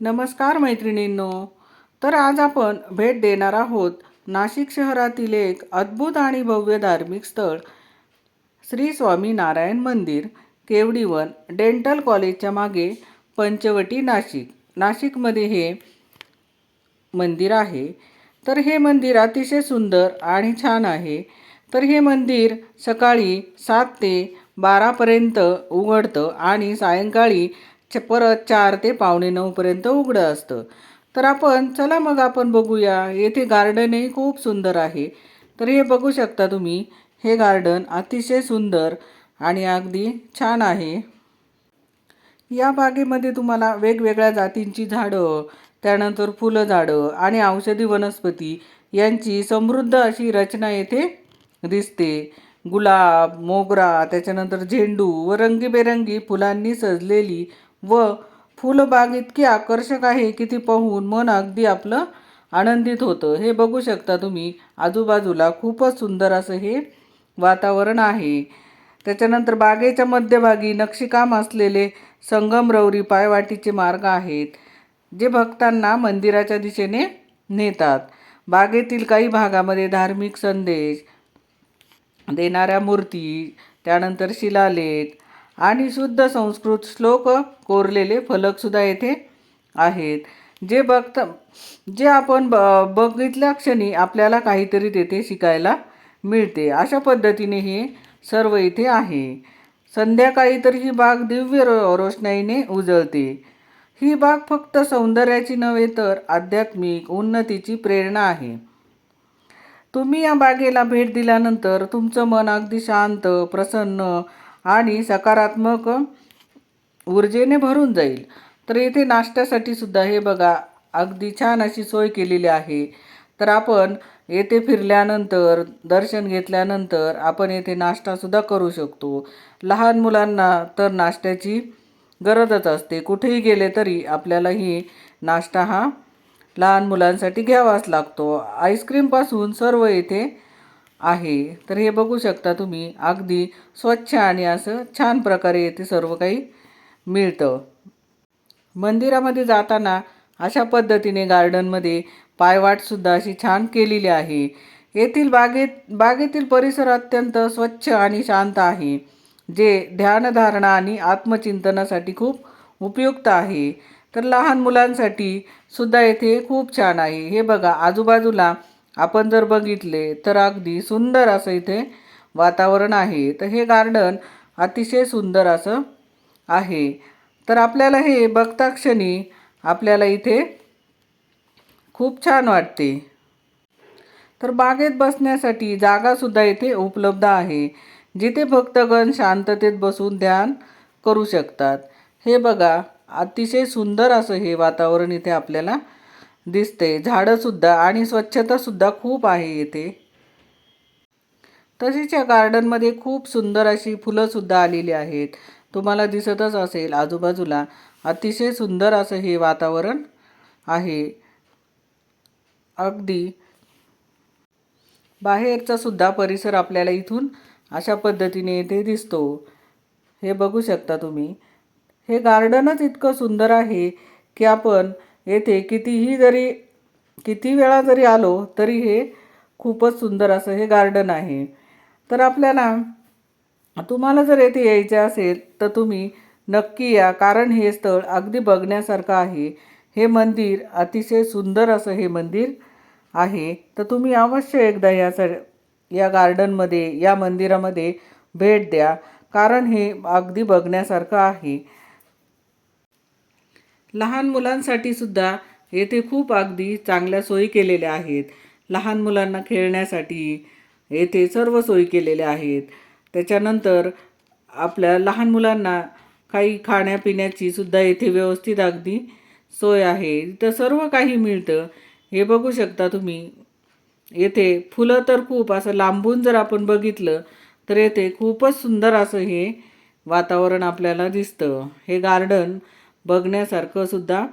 नमस्कार मैत्रिणींनो. तर आज आपण भेट देणार आहोत नाशिक शहरातील एक अद्भुत आणि भव्य धार्मिक स्थळ श्री स्वामी नारायण मंदिर केवडीवन डेंटल कॉलेजच्या मागे पंचवटी नाशिक. नाशिकमध्ये हे मंदिर आहे. तर हे मंदिर अतिशय सुंदर आणि छान आहे. तर हे मंदिर सकाळी सात ते बारापर्यंत उघडतं आणि सायंकाळी परत चार ते पावणे नऊपर्यंत उघडं असतं. तर आपण चला मग आपण बघूया. येथे गार्डनही खूप सुंदर आहे. तर हे बघू शकता तुम्ही हे गार्डन अतिशय सुंदर आणि अगदी छान आहे. या बागेमध्ये तुम्हाला वेगवेगळ्या जातींची झाडं त्यानंतर फुलं झाडं आणि औषधी वनस्पती यांची समृद्ध अशी रचना येथे दिसते. गुलाब मोगरा त्याच्यानंतर झेंडू व रंगीबेरंगी फुलांनी सजलेली व फुलबाग इतकी आकर्षक आहे की ती पाहून मन अगदी आपलं आनंदित होतं. हे बघू शकता तुम्ही आजूबाजूला खूपच सुंदर असं हे वातावरण आहे. त्याच्यानंतर बागेच्या मध्यभागी नक्षीकाम असलेले संगमरवरी पायवाटीचे मार्ग आहेत जे भक्तांना मंदिराच्या दिशेने नेतात. बागेतील काही भागामध्ये धार्मिक संदेश देणाऱ्या मूर्ती त्यानंतर शिलालेख आणि शुद्ध संस्कृत श्लोक कोरलेले फलकसुद्धा येथे आहेत. जे बघता जे आपण ब बघितल्या क्षणी आपल्याला काहीतरी तेथे शिकायला मिळते. अशा पद्धतीने हे सर्व इथे आहे. संध्याकाळी तर ही बाग दिव्य रो रोषणाईने उजळते. ही बाग फक्त सौंदर्याची नव्हे तर आध्यात्मिक उन्नतीची प्रेरणा आहे. तुम्ही या बागेला भेट दिल्यानंतर तुमचं मन अगदी शांत प्रसन्न आणि सकारात्मक ऊर्जेने भरून जाईल. तर येथे नाश्त्यासाठी सुद्धा हे बघा अगदी छान अशी सोय केलेली आहे. तर आपण येथे फिरल्यानंतर दर्शन घेतल्यानंतर आपण येथे नाश्तासुद्धा करू शकतो. लहान मुलांना तर नाश्त्याची गरजच असते. कुठेही गेले तरी आपल्याला ही नाश्ता हा लहान मुलांसाठी घ्यावाच लागतो. आईस्क्रीमपासून सर्व येथे आहे. तर हे बघू शकता तुम्ही अगदी स्वच्छ आणि असं छान प्रकारे येथे सर्व काही मिळतं. मंदिरामध्ये जाताना अशा पद्धतीने गार्डनमध्ये पायवाटसुद्धा अशी छान केलेली आहे. येथील बागेत बागेतील परिसर अत्यंत स्वच्छ आणि शांत आहे जे ध्यानधारणा आणि आत्मचिंतनासाठी खूप उपयुक्त आहे. तर लहान मुलांसाठी सुद्धा येथे खूप छान आहे. हे बघा आजूबाजूला आपण जर बघितले तर अगदी सुंदर असं इथे वातावरण आहे. तर हे गार्डन अतिशय सुंदर असं आहे. तर आपल्याला हे बघता क्षणी आपल्याला इथे खूप छान वाटते. तर बागेत बसण्यासाठी जागासुद्धा इथे उपलब्ध आहे. जिथे भक्तगण शांततेत बसून ध्यान करू शकतात. हे बघा अतिशय सुंदर असं हे वातावरण इथे आपल्याला दिसते. झाडंसुद्धा आणि स्वच्छतासुद्धा खूप आहे येथे. तसेच या गार्डनमध्ये खूप सुंदर अशी फुलंसुद्धा आलेली आहेत. तुम्हाला दिसतच असेल आजूबाजूला अतिशय सुंदर असं हे वातावरण आहे. अगदी बाहेरचा सुद्धा परिसर आपल्याला इथून अशा पद्धतीने इथे दिसतो. हे बघू शकता तुम्ही. हे गार्डनच इतकं सुंदर आहे की आपण येथे कितीही जरी किती वेळा जरी आलो तरी हे खूपच सुंदर असं हे गार्डन आहे. तर आपल्याला तुम्हाला जर येथे यायचे असेल तर तुम्ही नक्की या कारण हे स्थळ अगदी बघण्यासारखं आहे. हे मंदिर अतिशय सुंदर असं हे मंदिर आहे. तर तुम्ही अवश्य एकदा या सर या गार्डनमध्ये या मंदिरामध्ये भेट द्या कारण हे अगदी बघण्यासारखं आहे. लहान मुलांसाठी सुद्धा येथे खूप अगदी चांगल्या सोयी केलेल्या आहेत. लहान मुलांना खेळण्यासाठी येथे सर्व सोयी केलेल्या आहेत. त्याच्यानंतर आपल्या लहान मुलांना काही खाण्यापिण्याची सुद्धा येथे व्यवस्थित अगदी सोय आहे. इथं सर्व काही मिळतं. हे बघू शकता तुम्ही. येथे फुलं तर खूप असं लांबून जर आपण बघितलं तर येथे खूपच सुंदर असं हे वातावरण आपल्याला दिसतं. हे गार्डन बघण्यासारखं सुद्धा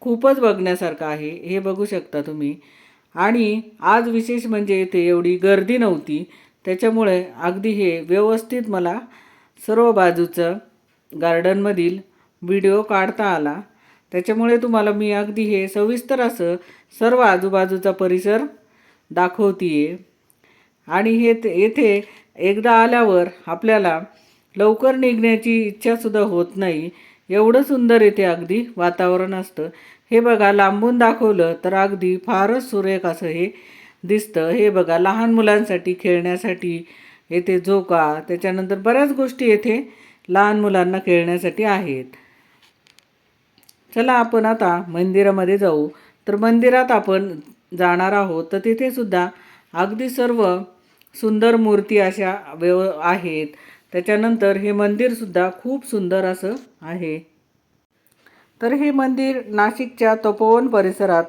खूपच बघण्यासारखं आहे. हे बघू शकता तुम्ही. आणि आज विशेष म्हणजे इथे एवढी गर्दी नव्हती. त्याच्यामुळे अगदी हे व्यवस्थित मला सर्व बाजूचं गार्डनमधील व्हिडिओ काढता आला. त्याच्यामुळे तुम्हाला मी अगदी हे सविस्तर असं सर्व आजूबाजूचा परिसर दाखवतीये. आणि हे ते- येथे एकदा आल्यावर आपल्याला लवकर निघण्याची इच्छासुद्धा होत नाही. एवढं सुंदर इथे अगदी वातावरण असतं. हे बघा लांबून दाखवलं तर अगदी फारच सुरेख असं हे दिसतं. हे बघा लहान मुलांसाठी खेळण्यासाठी येथे झोका त्याच्यानंतर बऱ्याच गोष्टी येथे लहान मुलांना खेळण्यासाठी आहेत. चला आपण आता मंदिरामध्ये जाऊ. तर मंदिरात आपण जाणार आहोत. तर तिथे सुद्धा अगदी सर्व सुंदर मूर्ती अशा व्यव आहेत. त्याच्यानंतर हे मंदिरसुद्धा खूप सुंदर असं आहे. तर हे मंदिर नाशिकच्या तपोवन परिसरात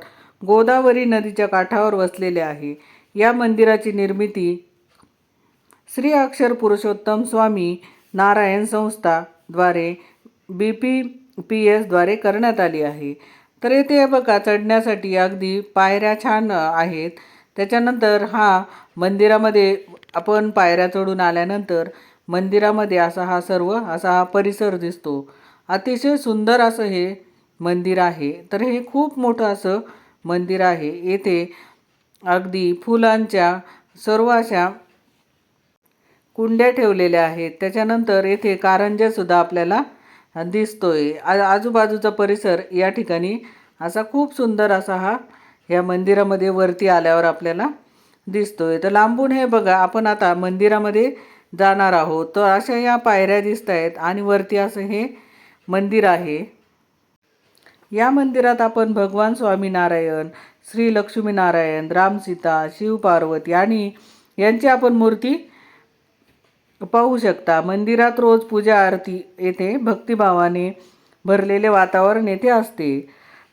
गोदावरी नदीच्या काठावर वसलेले आहे. या मंदिराची निर्मिती श्री अक्षर पुरुषोत्तम स्वामी नारायण संस्थाद्वारे बी पी पी एसद्वारे करण्यात आली आहे. तर येथे बघा चढण्यासाठी अगदी पायऱ्या छान आहेत. त्याच्यानंतर हा मंदिरामध्ये आपण पायऱ्या चढून आल्यानंतर मंदिरामध्ये असा हा सर्व असा हा परिसर दिसतो. अतिशय सुंदर असं हे मंदिर आहे. तर हे खूप मोठं असं मंदिर आहे. येथे अगदी फुलांच्या सर्व अशा कुंड्या ठेवलेल्या आहेत. त्याच्यानंतर येथे कारंज्यासुद्धा आपल्याला दिसतोय. आ आजूबाजूचा परिसर या ठिकाणी असा खूप सुंदर असा हा या मंदिरामध्ये वरती आल्यावर आपल्याला दिसतोय. तर लांबून हे बघा आपण आता मंदिरामध्ये जाणार आहोत. तर अशा या पायऱ्या दिसत आहेत आणि वरती असं हे मंदिर आहे. या मंदिरात आपण भगवान स्वामीनारायण श्री लक्ष्मीनारायण रामसीता शिवपार्वती आणि यांची आपण मूर्ती पाहू शकता. मंदिरात रोज पूजा आरती येथे भक्तिभावाने भरलेले वातावरण येथे असते.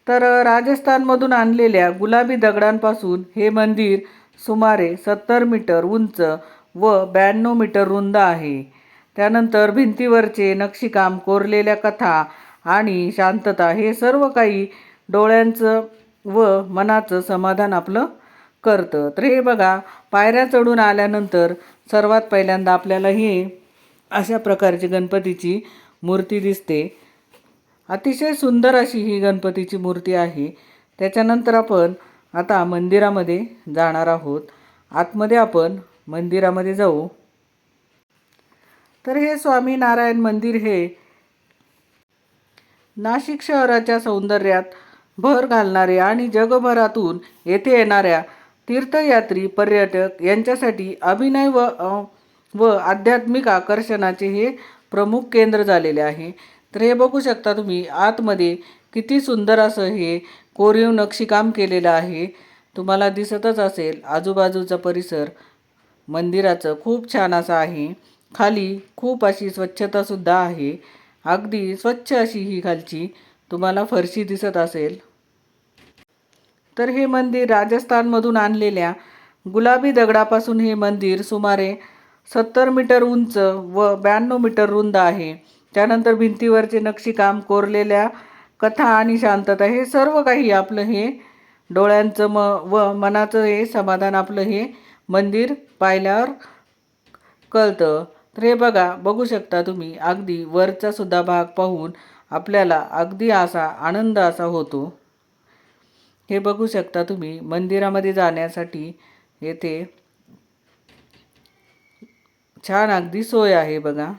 तर राजस्थानमधून आणलेल्या गुलाबी दगडांपासून हे मंदिर सुमारे सत्तर मीटर उंच व ब्याण्णव मीटर रुंद आहे. त्यानंतर भिंतीवरचे नक्षीकाम कोरलेल्या कथा आणि शांतता हे सर्व काही डोळ्यांचं व मनाचं समाधान आपलं करतं. तर हे बघा पायऱ्या चढून आल्यानंतर सर्वात पहिल्यांदा आपल्याला हे अशा प्रकारची गणपतीची मूर्ती दिसते. अतिशय सुंदर अशी ही गणपतीची मूर्ती आहे. त्याच्यानंतर आपण आता मंदिरामध्ये जाणार आहोत. आतमध्ये आपण मंदिरामध्ये जाऊ. तर हे स्वामीनारायण मंदिर हे नाशिक शहराच्या सौंदर्यात भर घालणारे आणि जगभरातून येथे येणाऱ्या तीर्थयात्री पर्यटक यांच्यासाठी अभिनय व व आध्यात्मिक आकर्षणाचे हे प्रमुख केंद्र झालेले आहे. तर हे बघू शकता तुम्ही आतमध्ये किती सुंदर असं हे कोरीव नक्षीकाम केलेलं आहे. तुम्हाला दिसतच असेल आजूबाजूचा परिसर मंदिराचं खूप छान असं आहे. खाली खूप अशी स्वच्छतासुद्धा आहे. अगदी स्वच्छ अशी ही खालची. तुम्हाला फरशी दिसत असेल. तर हे मंदिर राजस्थानमधून आणलेल्या गुलाबी दगडापासून हे मंदिर सुमारे सत्तर मीटर उंच व ब्याण्णव मीटर रुंद आहे. त्यानंतर भिंतीवरचे नक्षीकाम कोरलेल्या कथा आणि शांतता हे सर्व काही आपलं हे डोळ्यांचं म व मनाचं हे समाधान आपलं हे मंदिर पाहिल्यावर कळतं. तर हे बघा बघू शकता तुम्ही अगदी वरचा सुद्धा भाग पाहून आपल्याला अगदी असा आनंद असा होतो. हे बघू शकता तुम्ही मंदिरामध्ये जाण्यासाठी येथे छान अगदी सोय आहे बघा.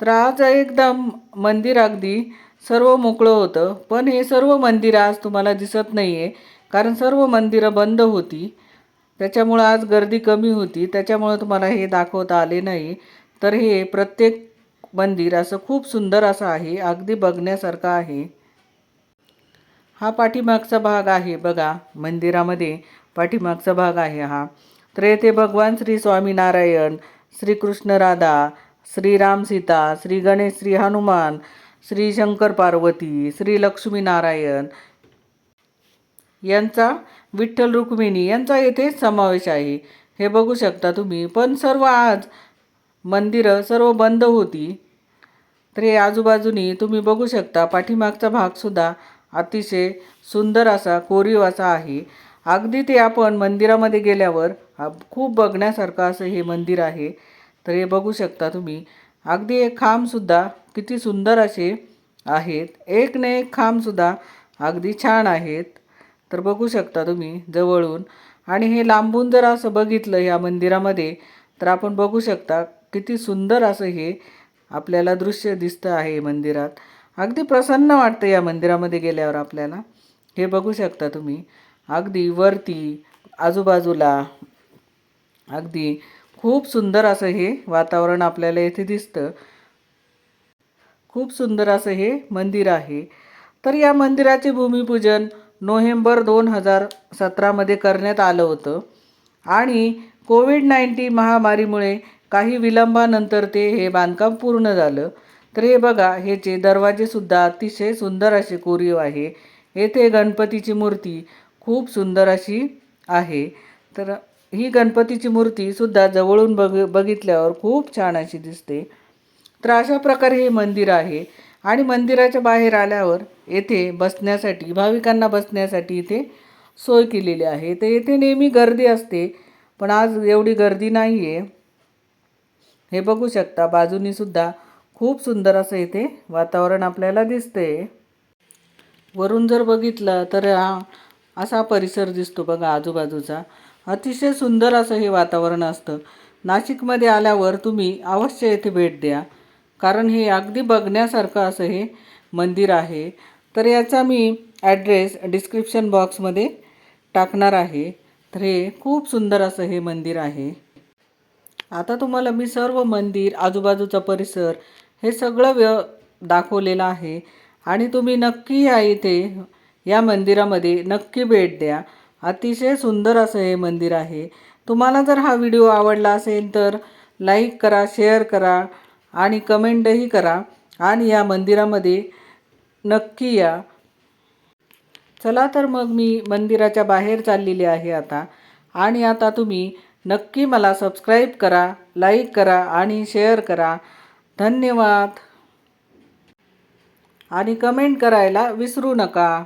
तर आज एकदम मंदिर अगदी सर्व मोकळं होतं पण हे सर्व मंदिरं आज तुम्हाला दिसत नाही आहे कारण सर्व मंदिरं बंद होती. त्याच्यामुळं आज गर्दी कमी होती. त्याच्यामुळं तुम्हाला हे दाखवता आले नाही. तर हे प्रत्येक मंदिर असं खूप सुंदर असं आहे. अगदी बघण्यासारखं आहे. हा पाठीमागचा भाग आहे बघा. मंदिरामध्ये पाठीमागचा भाग आहे हा. तर येथे भगवान श्री स्वामीनारायण श्रीकृष्ण राधा श्रीराम सीता श्री गणेश श्री हनुमान श्री शंकर पार्वती श्री लक्ष्मीनारायण यांचा विठ्ठल रुक्मिणी यांचा येथे समावेश आहे. हे बघू शकता तुम्ही. पण सर्व आज मंदिरं सर्व बंद होती. तर हे आजूबाजूनी तुम्ही बघू शकता पाठीमागचा भागसुद्धा अतिशय सुंदर असा कोरीव असा आहे. अगदी ते आपण मंदिरामध्ये गेल्यावर खूप बघण्यासारखं असं हे मंदिर आहे. तर हे बघू शकता तुम्ही. अगदी एक खांबसुद्धा किती सुंदर असे आहेत. एक न एक खांबसुद्धा अगदी छान आहेत. तर बघू शकता तुम्ही जवळून. आणि हे लांबून जर असं बघितलं या मंदिरामध्ये तर आपण बघू शकता किती सुंदर असं हे आपल्याला दृश्य दिसतं आहे मंदिरात. अगदी प्रसन्न वाटतं या मंदिरामध्ये गेल्यावर आपल्याला. हे बघू शकता तुम्ही. अगदी वरती आजूबाजूला अगदी खूप सुंदर असं हे वातावरण आपल्याला येथे दिसतं. खूप सुंदर असं हे मंदिर आहे. तर या मंदिराचे भूमिपूजन नोव्हेंबर दोन हजार सतरामध्ये करण्यात आलं होतं. आणि कोविड नाईन्टीन महामारीमुळे काही विलंबानंतर ते हे बांधकाम पूर्ण झालं. तर हे बघा ह्याचे दरवाजेसुद्धा अतिशय सुंदर असे कोरीव आहे. येथे गणपतीची मूर्ती खूप सुंदर अशी आहे. तर ही गणपतीची मूर्तीसुद्धा जवळून बघ बघितल्यावर खूप छान अशी दिसते. तर अशा प्रकारे हे मंदिर आहे. आणि मंदिराच्या बाहेर आल्यावर येथे बसण्यासाठी भाविकांना बसण्यासाठी इथे सोय केलेली आहे. तर येथे नेहमी गर्दी असते पण आज एवढी गर्दी नाही आहे हे बघू शकता बाजूनी सुद्धा खूप सुंदर असं इथे वातावरण आपल्याला दिसतंय. वरून जर बघितलं तर हा असा परिसर दिसतो बघा आजूबाजूचा. अतिशय सुंदर असं हे वातावरण असतं. नाशिकमध्ये आल्यावर तुम्ही अवश्य येथे भेट द्या. कारण हे अगदी बघण्यासारखं असं हे मंदिर आहे. तर याचा मी ॲड्रेस डिस्क्रिप्शन बॉक्समध्ये टाकणार आहे. तर हे खूप सुंदर असं हे मंदिर आहे. आता तुम्हाला मी सर्व मंदिर आजूबाजूचा परिसर हे सगळं व्य दाखवलेलं आहे. आणि तुम्ही नक्की या इथे या मंदिरामध्ये नक्की भेट द्या. अतिशय सुंदर असं हे मंदिर आहे. तुम्हाला जर हा व्हिडिओ आवडला असेल तर लाईक करा शेअर करा आणि कमेंटही करा. आणि या मंदिरामध्ये नक्की या. चला तर मग मी मंदिराच्या बाहेर चाललेली आहे आता. आणि आता तुम्ही नक्की मला सबस्क्राईब करा लाईक करा आणि शेअर करा. धन्यवाद. आणि कमेंट करायला विसरू नका.